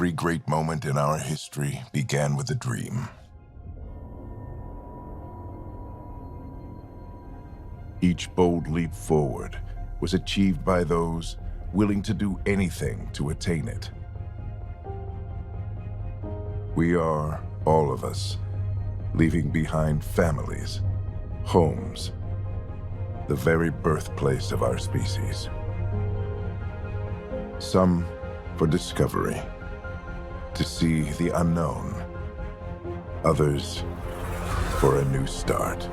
Every great moment in our history began with a dream. Each bold leap forward was achieved by those willing to do anything to attain it. We are, all of us, leaving behind families, homes, the very birthplace of our species. Some for discovery, to see the unknown. Others for a new start.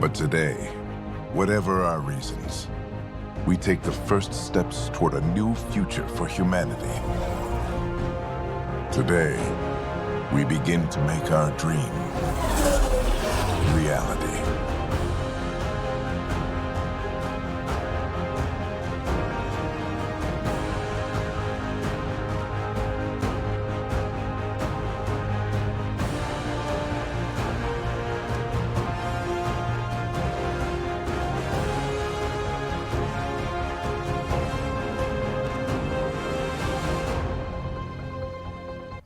But today, whatever our reasons, we take the first steps toward a new future for humanity. Today, we begin to make our dream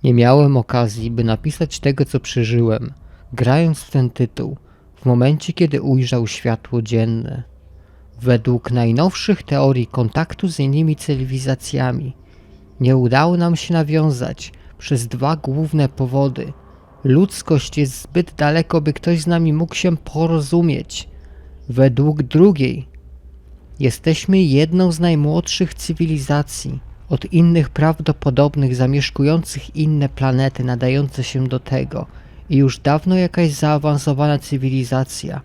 Nie miałem okazji, by napisać tego, co przeżyłem, grając w ten tytuł, w momencie, kiedy ujrzał światło dzienne. Według najnowszych teorii kontaktu z innymi cywilizacjami, nie udało nam się nawiązać przez dwa główne powody. Ludzkość jest zbyt daleko, by ktoś z nami mógł się porozumieć. Według drugiej, jesteśmy jedną z najmłodszych cywilizacji od innych prawdopodobnych zamieszkujących inne planety nadające się do tego i już dawno jakaś zaawansowana cywilizacja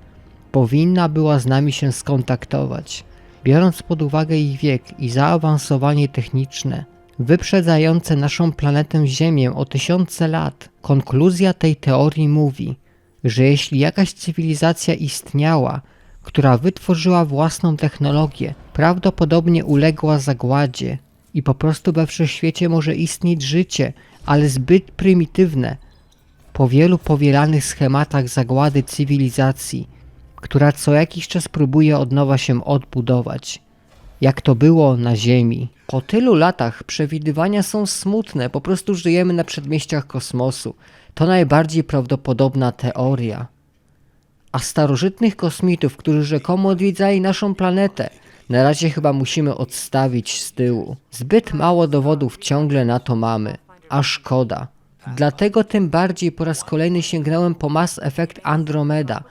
powinna była z nami się skontaktować. Biorąc pod uwagę ich wiek i zaawansowanie techniczne, wyprzedzające naszą planetę Ziemię o tysiące lat, konkluzja tej teorii mówi, że jeśli jakaś cywilizacja istniała, która wytworzyła własną technologię, prawdopodobnie uległa zagładzie i po prostu we wszechświecie może istnieć życie, ale zbyt prymitywne, po wielu powielanych schematach zagłady cywilizacji, która co jakiś czas próbuje od nowa się odbudować, jak to było na Ziemi. Po tylu latach przewidywania są smutne, po prostu żyjemy na przedmieściach kosmosu. To najbardziej prawdopodobna teoria. A starożytnych kosmitów, którzy rzekomo odwiedzali naszą planetę, na razie chyba musimy odstawić z tyłu. Zbyt mało dowodów ciągle na to mamy, a szkoda. Dlatego tym bardziej po raz kolejny sięgnąłem po Mass Effect Andromeda,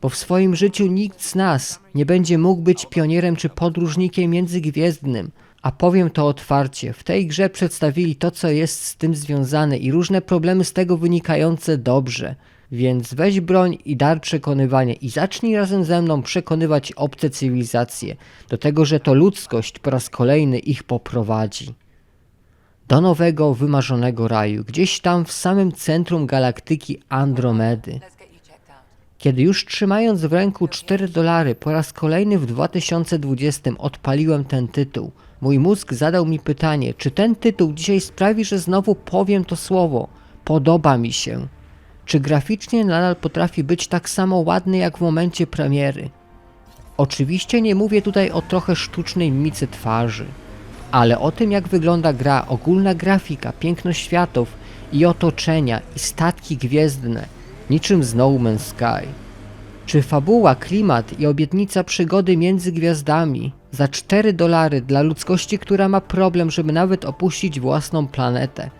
bo w swoim życiu nikt z nas nie będzie mógł być pionierem czy podróżnikiem międzygwiezdnym. A powiem to otwarcie, w tej grze przedstawili to, co jest z tym związane i różne problemy z tego wynikające dobrze. Więc weź broń i dar przekonywania i zacznij razem ze mną przekonywać obce cywilizacje do tego, że to ludzkość po raz kolejny ich poprowadzi. Do nowego, wymarzonego raju, gdzieś tam w samym centrum galaktyki Andromedy. Kiedy już trzymając w ręku 4 dolary po raz kolejny w 2020 odpaliłem ten tytuł, mój mózg zadał mi pytanie, czy ten tytuł dzisiaj sprawi, że znowu powiem to słowo. Podoba mi się. Czy graficznie nadal potrafi być tak samo ładny jak w momencie premiery? Oczywiście nie mówię tutaj o trochę sztucznej mimice twarzy, ale o tym jak wygląda gra, ogólna grafika, piękność światów i otoczenia i statki gwiezdne, niczym z No Man's Sky. Czy fabuła, klimat i obietnica przygody między gwiazdami za 4 dolary dla ludzkości, która ma problem, żeby nawet opuścić własną planetę,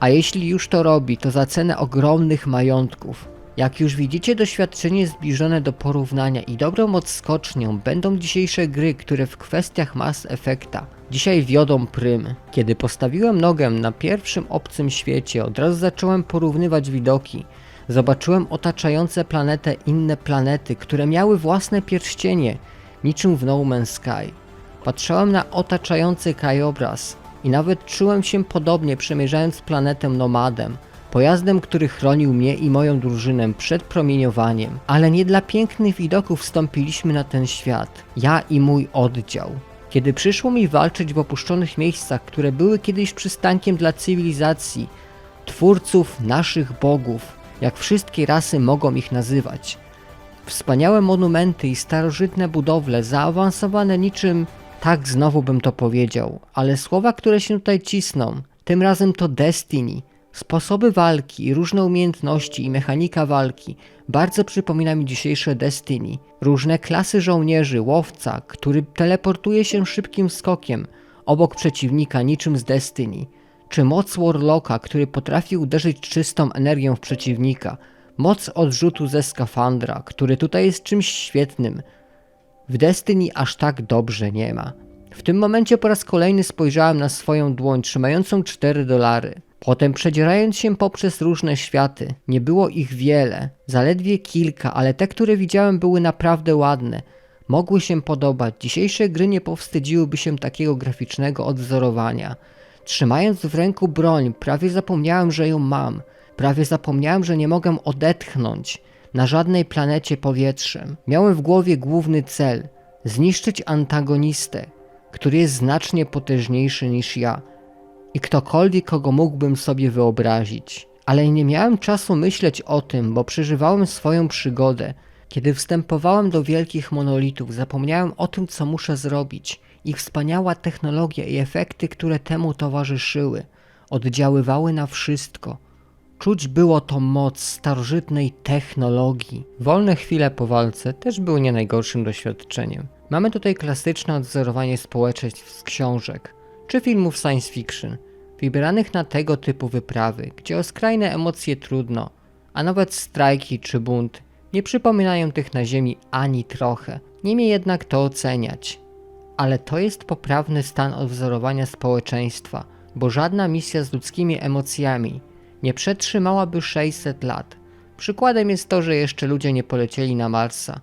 a jeśli już to robi, to za cenę ogromnych majątków. Jak już widzicie, doświadczenie zbliżone do porównania i dobrą odskocznią będą dzisiejsze gry, które w kwestiach Mass Effecta dzisiaj wiodą prym. Kiedy postawiłem nogę na pierwszym obcym świecie, od razu zacząłem porównywać widoki. Zobaczyłem otaczające planetę inne planety, które miały własne pierścienie, niczym w No Man's Sky. Patrzyłem na otaczający krajobraz, i nawet czułem się podobnie przemierzając planetę nomadem, pojazdem, który chronił mnie i moją drużynę przed promieniowaniem. Ale nie dla pięknych widoków wstąpiliśmy na ten świat, ja i mój oddział. Kiedy przyszło mi walczyć w opuszczonych miejscach, które były kiedyś przystankiem dla cywilizacji, twórców naszych bogów, jak wszystkie rasy mogą ich nazywać. Wspaniałe monumenty i starożytne budowle, zaawansowane niczym Tak, znowu bym to powiedział, ale słowa, które się tutaj cisną, tym razem to Destiny. Sposoby walki, różne umiejętności i mechanika walki bardzo przypomina mi dzisiejsze Destiny. Różne klasy żołnierzy, łowca, który teleportuje się szybkim skokiem obok przeciwnika niczym z Destiny. Czy moc Warlocka, który potrafi uderzyć czystą energią w przeciwnika. Moc odrzutu ze skafandra, który tutaj jest czymś świetnym. W Destiny aż tak dobrze nie ma. W tym momencie po raz kolejny spojrzałem na swoją dłoń trzymającą 4 dolary. Potem przedzierając się poprzez różne światy, nie było ich wiele, zaledwie kilka, ale te, które widziałem były naprawdę ładne. Mogły się podobać, dzisiejsze gry nie powstydziłyby się takiego graficznego odwzorowania. Trzymając w ręku broń, prawie zapomniałem, że ją mam. Prawie zapomniałem, że nie mogę odetchnąć na żadnej planecie powietrzem. Miałem w głowie główny cel zniszczyć antagonistę, który jest znacznie potężniejszy niż ja i ktokolwiek, kogo mógłbym sobie wyobrazić. Ale nie miałem czasu myśleć o tym, bo przeżywałem swoją przygodę. Kiedy wstępowałem do wielkich monolitów, zapomniałem o tym, co muszę zrobić. Ich wspaniała technologia i efekty, które temu towarzyszyły, oddziaływały na wszystko. Czuć było to moc starożytnej technologii. Wolne chwile po walce też były nie najgorszym doświadczeniem. Mamy tutaj klasyczne odzorowanie społeczeństw z książek czy filmów science fiction, wybieranych na tego typu wyprawy, gdzie o skrajne emocje trudno, a nawet strajki czy bunt nie przypominają tych na Ziemi ani trochę. Niemniej jednak to oceniać. Ale to jest poprawny stan odwzorowania społeczeństwa, bo żadna misja z ludzkimi emocjami nie przetrzymałaby 600 lat. Przykładem jest to, że jeszcze ludzie nie polecieli na Marsa,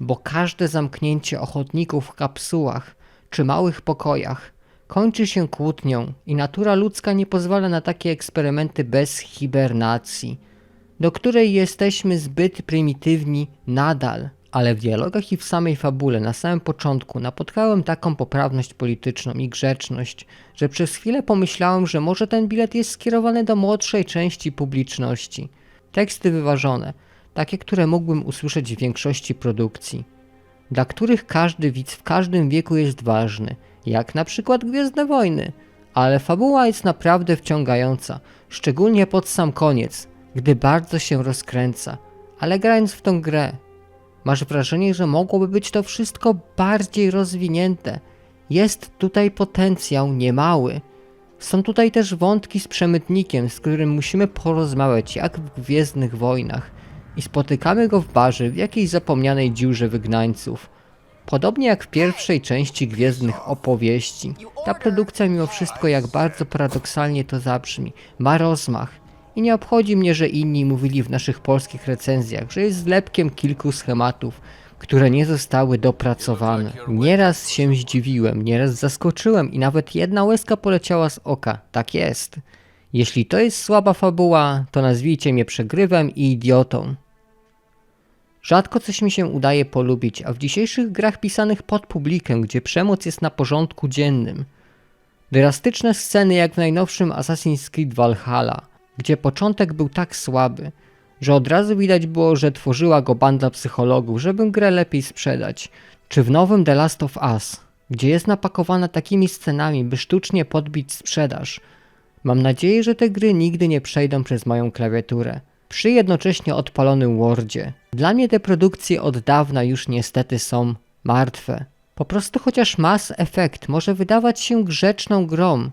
bo każde zamknięcie ochotników w kapsułach czy małych pokojach kończy się kłótnią i natura ludzka nie pozwala na takie eksperymenty bez hibernacji, do której jesteśmy zbyt prymitywni nadal. Ale w dialogach i w samej fabule na samym początku napotkałem taką poprawność polityczną i grzeczność, że przez chwilę pomyślałem, że może ten bilet jest skierowany do młodszej części publiczności. Teksty wyważone, takie, które mógłbym usłyszeć w większości produkcji, dla których każdy widz w każdym wieku jest ważny, jak na przykład Gwiezdne Wojny. Ale fabuła jest naprawdę wciągająca, szczególnie pod sam koniec, gdy bardzo się rozkręca. Ale grając w tą grę, masz wrażenie, że mogłoby być to wszystko bardziej rozwinięte. Jest tutaj potencjał niemały. Są tutaj też wątki z przemytnikiem, z którym musimy porozmawiać, jak w Gwiezdnych Wojnach. I spotykamy go w barze w jakiejś zapomnianej dziurze wygnańców. Podobnie jak w pierwszej części Gwiezdnych Opowieści, ta produkcja mimo wszystko jak bardzo paradoksalnie to zabrzmi, ma rozmach. I nie obchodzi mnie, że inni mówili w naszych polskich recenzjach, że jest zlepkiem kilku schematów, które nie zostały dopracowane. Nieraz się zdziwiłem, nieraz zaskoczyłem i nawet jedna łezka poleciała z oka. Tak jest. Jeśli to jest słaba fabuła, to nazwijcie mnie przegrywem i idiotą. Rzadko coś mi się udaje polubić, a w dzisiejszych grach pisanych pod publikę, gdzie przemoc jest na porządku dziennym. Drastyczne sceny jak w najnowszym Assassin's Creed Valhalla, gdzie początek był tak słaby, że od razu widać było, że tworzyła go banda psychologów, żeby grę lepiej sprzedać. Czy w nowym The Last of Us, gdzie jest napakowana takimi scenami, by sztucznie podbić sprzedaż. Mam nadzieję, że te gry nigdy nie przejdą przez moją klawiaturę przy jednocześnie odpalonym Wordzie. Dla mnie te produkcje od dawna już niestety są martwe. Po prostu chociaż Mass Effect może wydawać się grzeczną grą,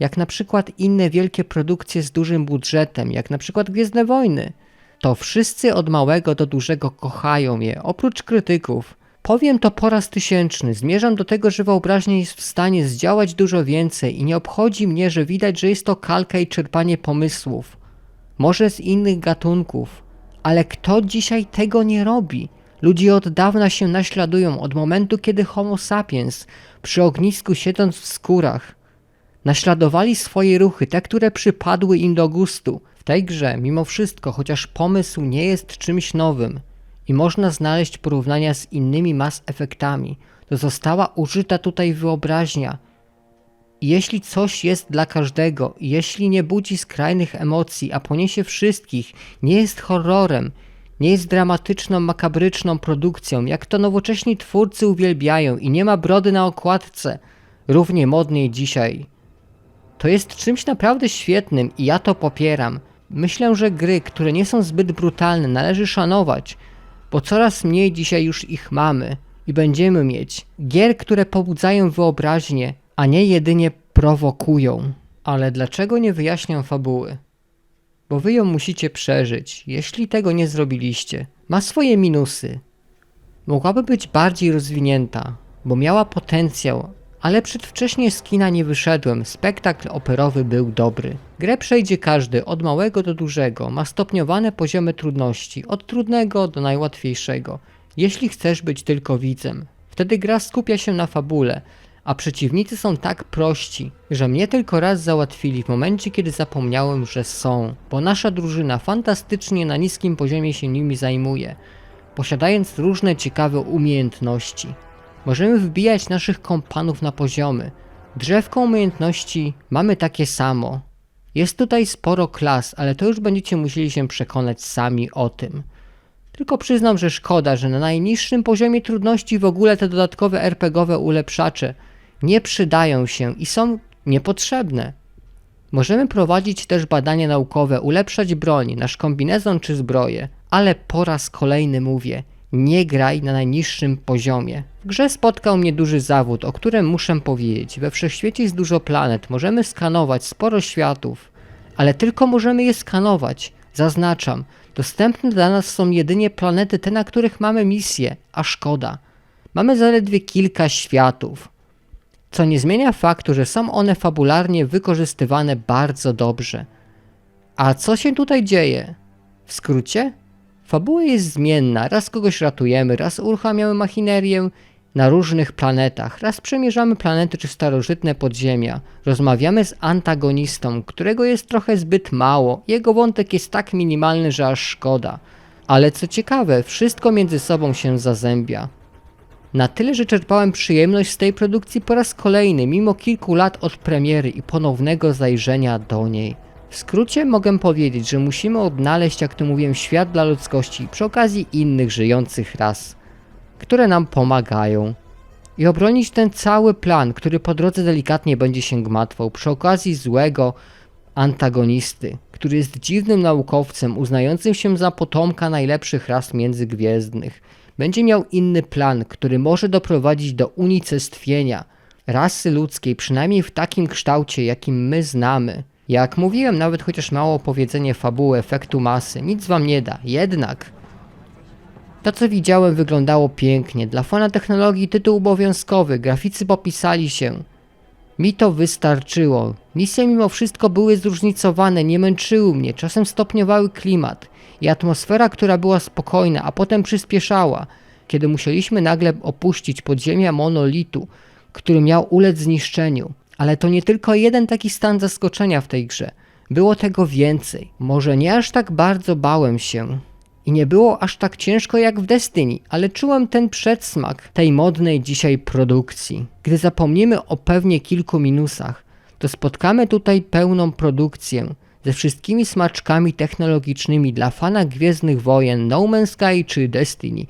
jak na przykład inne wielkie produkcje z dużym budżetem, jak na przykład Gwiezdne Wojny, to wszyscy od małego do dużego kochają je, oprócz krytyków. Powiem to po raz tysięczny, zmierzam do tego, że wyobraźnia jest w stanie zdziałać dużo więcej i nie obchodzi mnie, że widać, że jest to kalka i czerpanie pomysłów może z innych gatunków, ale kto dzisiaj tego nie robi? Ludzie od dawna się naśladują od momentu, kiedy Homo sapiens przy ognisku siedząc w skórach naśladowali swoje ruchy, te, które przypadły im do gustu. W tej grze, mimo wszystko, chociaż pomysł nie jest czymś nowym i można znaleźć porównania z innymi Mass Effectami, to została użyta tutaj wyobraźnia, jeśli coś jest dla każdego, jeśli nie budzi skrajnych emocji, a poniesie wszystkich, nie jest horrorem, Nie jest dramatyczną, makabryczną produkcją, jak to nowocześni twórcy uwielbiają i nie ma brody na okładce, równie modnej dzisiaj. To jest czymś naprawdę świetnym i ja to popieram. Myślę, że gry, które nie są zbyt brutalne, należy szanować, bo coraz mniej dzisiaj już ich mamy i będziemy mieć. Gier, które pobudzają wyobraźnię, a nie jedynie prowokują. Ale dlaczego nie wyjaśniam fabuły? Bo wy ją musicie przeżyć, jeśli tego nie zrobiliście. Ma swoje minusy. Mogłaby być bardziej rozwinięta, bo miała potencjał, ale przedwcześnie z kina nie wyszedłem, spektakl operowy był dobry. Grę przejdzie każdy, od małego do dużego, ma stopniowane poziomy trudności, od trudnego do najłatwiejszego. Jeśli chcesz być tylko widzem, wtedy gra skupia się na fabule, a przeciwnicy są tak prości, że mnie tylko raz załatwili w momencie, kiedy zapomniałem, że są, bo nasza drużyna fantastycznie na niskim poziomie się nimi zajmuje, posiadając różne ciekawe umiejętności. Możemy wbijać naszych kompanów na poziomy. Drzewko umiejętności mamy takie samo. Jest tutaj sporo klas, ale to już będziecie musieli się przekonać sami o tym. Tylko przyznam, że szkoda, że na najniższym poziomie trudności w ogóle te dodatkowe RPGowe ulepszacze nie przydają się i są niepotrzebne. Możemy prowadzić też badania naukowe, ulepszać broń, nasz kombinezon czy zbroję, ale po raz kolejny mówię, nie graj na najniższym poziomie. Grze spotkał mnie duży zawód, o którym muszę powiedzieć. We wszechświecie jest dużo planet, możemy skanować sporo światów, ale tylko możemy je skanować. Zaznaczam, dostępne dla nas są jedynie planety te, na których mamy misję, a szkoda. Mamy zaledwie kilka światów co nie zmienia faktu, że są one fabularnie wykorzystywane bardzo dobrze. A co się tutaj dzieje? W skrócie? Fabuła jest zmienna, raz kogoś ratujemy, raz uruchamiamy machinerię na różnych planetach, raz przemierzamy planety czy starożytne podziemia, rozmawiamy z antagonistą, którego jest trochę zbyt mało, jego wątek jest tak minimalny, że aż szkoda. Ale co ciekawe, wszystko między sobą się zazębia. Na tyle, że czerpałem przyjemność z tej produkcji po raz kolejny, mimo kilku lat od premiery i ponownego zajrzenia do niej. W skrócie mogę powiedzieć, że musimy odnaleźć, jak to mówiłem, świat dla ludzkości przy okazji innych żyjących ras, które nam pomagają. I obronić ten cały plan, który po drodze delikatnie będzie się gmatwał przy okazji złego antagonisty, który jest dziwnym naukowcem uznającym się za potomka najlepszych ras międzygwiezdnych będzie miał inny plan, który może doprowadzić do unicestwienia rasy ludzkiej, przynajmniej w takim kształcie, jakim my znamy. Jak mówiłem, nawet chociaż mało opowiedzenie fabuły efektu masy nic wam nie da, jednak to co widziałem wyglądało pięknie. Dla fana technologii tytuł obowiązkowy, graficy popisali się. Mi to wystarczyło. Misje mimo wszystko były zróżnicowane, nie męczyły mnie, czasem stopniowały klimat i atmosfera, która była spokojna, a potem przyspieszała, kiedy musieliśmy nagle opuścić podziemia monolitu, który miał ulec zniszczeniu. Ale to nie tylko jeden taki stan zaskoczenia w tej grze. Było tego więcej. Może nie aż tak bardzo bałem się. I nie było aż tak ciężko jak w Destiny, ale czułem ten przedsmak tej modnej dzisiaj produkcji. Gdy zapomnimy o pewnie kilku minusach, to spotkamy tutaj pełną produkcję, ze wszystkimi smaczkami technologicznymi dla fana Gwiezdnych Wojen, No Man's Sky czy Destiny,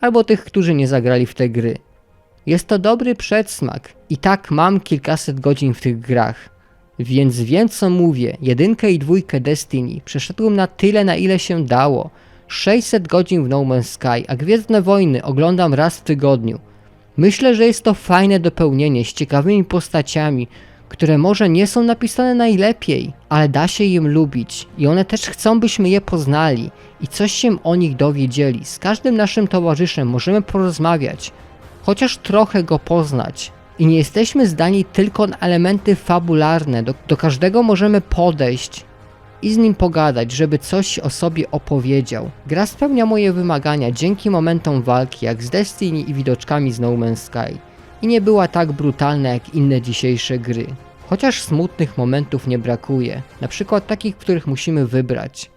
albo tych, którzy nie zagrali w te gry. Jest to dobry przedsmak i tak mam kilkaset godzin w tych grach. Więc wiem co mówię, jedynkę i dwójkę Destiny przeszedłem na tyle na ile się dało. 600 godzin w No Man's Sky, a Gwiezdne Wojny oglądam raz w tygodniu. Myślę, że jest to fajne dopełnienie z ciekawymi postaciami, które może nie są napisane najlepiej, ale da się im lubić i one też chcą, byśmy je poznali i coś się o nich dowiedzieli. Z każdym naszym towarzyszem możemy porozmawiać, chociaż trochę go poznać. I nie jesteśmy zdani tylko na elementy fabularne, do, do każdego możemy podejść i z nim pogadać, żeby coś o sobie opowiedział. Gra spełnia moje wymagania dzięki momentom walki, jak z Destiny i widoczkami z No Man's Sky i nie była tak brutalna jak inne dzisiejsze gry. Chociaż smutnych momentów nie brakuje, na przykład takich, których musimy wybrać.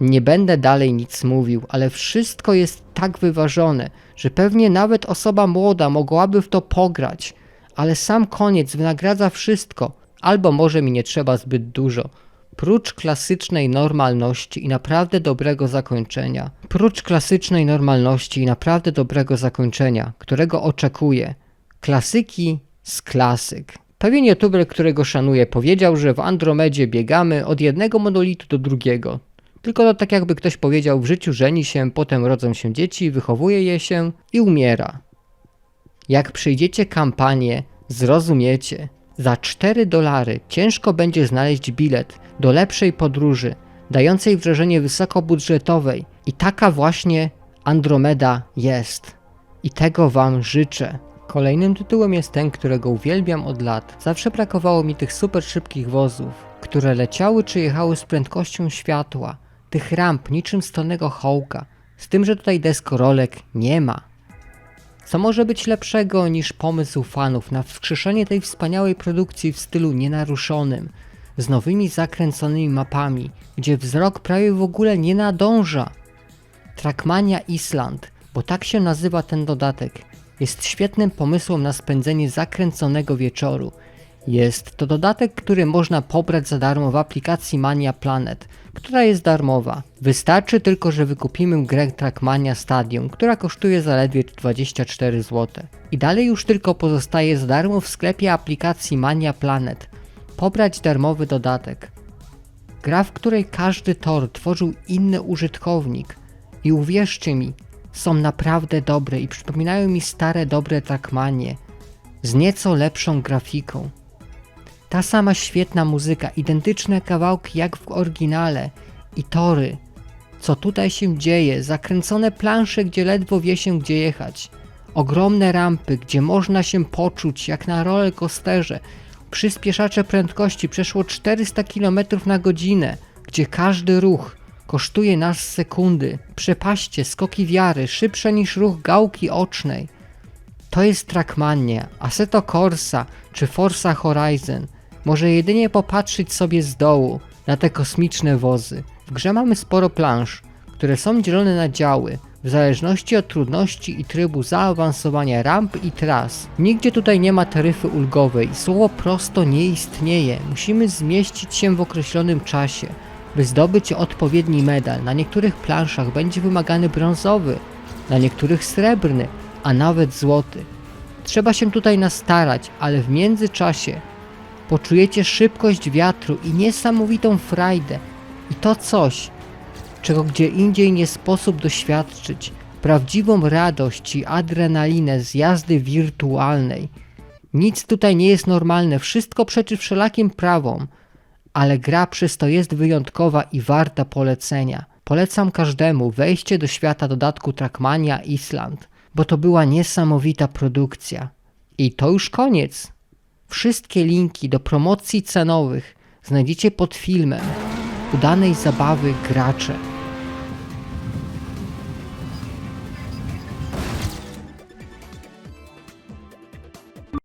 Nie będę dalej nic mówił, ale wszystko jest tak wyważone, że pewnie nawet osoba młoda mogłaby w to pograć, ale sam koniec wynagradza wszystko, albo może mi nie trzeba zbyt dużo. Prócz klasycznej normalności i naprawdę dobrego zakończenia, prócz klasycznej normalności i naprawdę dobrego zakończenia, którego oczekuję, klasyki z klasyk. Pewien youtuber, którego szanuję, powiedział, że w Andromedzie biegamy od jednego monolitu do drugiego. Tylko to tak jakby ktoś powiedział, w życiu żeni się, potem rodzą się dzieci, wychowuje je się i umiera. Jak przejdziecie kampanię, zrozumiecie. Za 4 dolary ciężko będzie znaleźć bilet do lepszej podróży, dającej wrażenie wysokobudżetowej. I taka właśnie Andromeda jest. I tego Wam życzę. Kolejnym tytułem jest ten, którego uwielbiam od lat. Zawsze brakowało mi tych super szybkich wozów, które leciały czy jechały z prędkością światła. Tych ramp niczym stolnego hołka. Z tym, że tutaj deskorolek nie ma. Co może być lepszego niż pomysł fanów na wskrzeszenie tej wspaniałej produkcji w stylu nienaruszonym, z nowymi zakręconymi mapami, gdzie wzrok prawie w ogóle nie nadąża. Trackmania Island, bo tak się nazywa ten dodatek, jest świetnym pomysłem na spędzenie zakręconego wieczoru. Jest to dodatek, który można pobrać za darmo w aplikacji Mania Planet, która jest darmowa. Wystarczy tylko, że wykupimy grę Trackmania Stadium, która kosztuje zaledwie 24 zł. I dalej już tylko pozostaje za darmo w sklepie aplikacji Mania Planet pobrać darmowy dodatek. Gra, w której każdy tor tworzył inny użytkownik. I uwierzcie mi, są naprawdę dobre i przypominają mi stare dobre Trackmanie z nieco lepszą grafiką. Ta sama świetna muzyka, identyczne kawałki jak w oryginale i tory. Co tutaj się dzieje? Zakręcone plansze, gdzie ledwo wie się gdzie jechać. Ogromne rampy, gdzie można się poczuć jak na rollercoasterze. Przyspieszacze prędkości przeszło 400 km na godzinę, gdzie każdy ruch kosztuje nas sekundy. Przepaście, skoki wiary, szybsze niż ruch gałki ocznej. To jest Trackmania, Assetto Corsa czy Forza Horizon. Może jedynie popatrzeć sobie z dołu na te kosmiczne wozy. W grze mamy sporo plansz, które są dzielone na działy, w zależności od trudności i trybu zaawansowania ramp i tras. Nigdzie tutaj nie ma taryfy ulgowej, słowo prosto nie istnieje. Musimy zmieścić się w określonym czasie, by zdobyć odpowiedni medal. Na niektórych planszach będzie wymagany brązowy, na niektórych srebrny, a nawet złoty. Trzeba się tutaj nastarać, ale w międzyczasie poczujecie szybkość wiatru i niesamowitą frajdę. I to coś, czego gdzie indziej nie sposób doświadczyć. Prawdziwą radość i adrenalinę z jazdy wirtualnej. Nic tutaj nie jest normalne, wszystko przeczy wszelakim prawom, ale gra przez to jest wyjątkowa i warta polecenia. Polecam każdemu wejście do świata dodatku Trackmania Island, bo to była niesamowita produkcja. I to już koniec. Wszystkie linki do promocji cenowych znajdziecie pod filmem. Udanej zabawy gracze.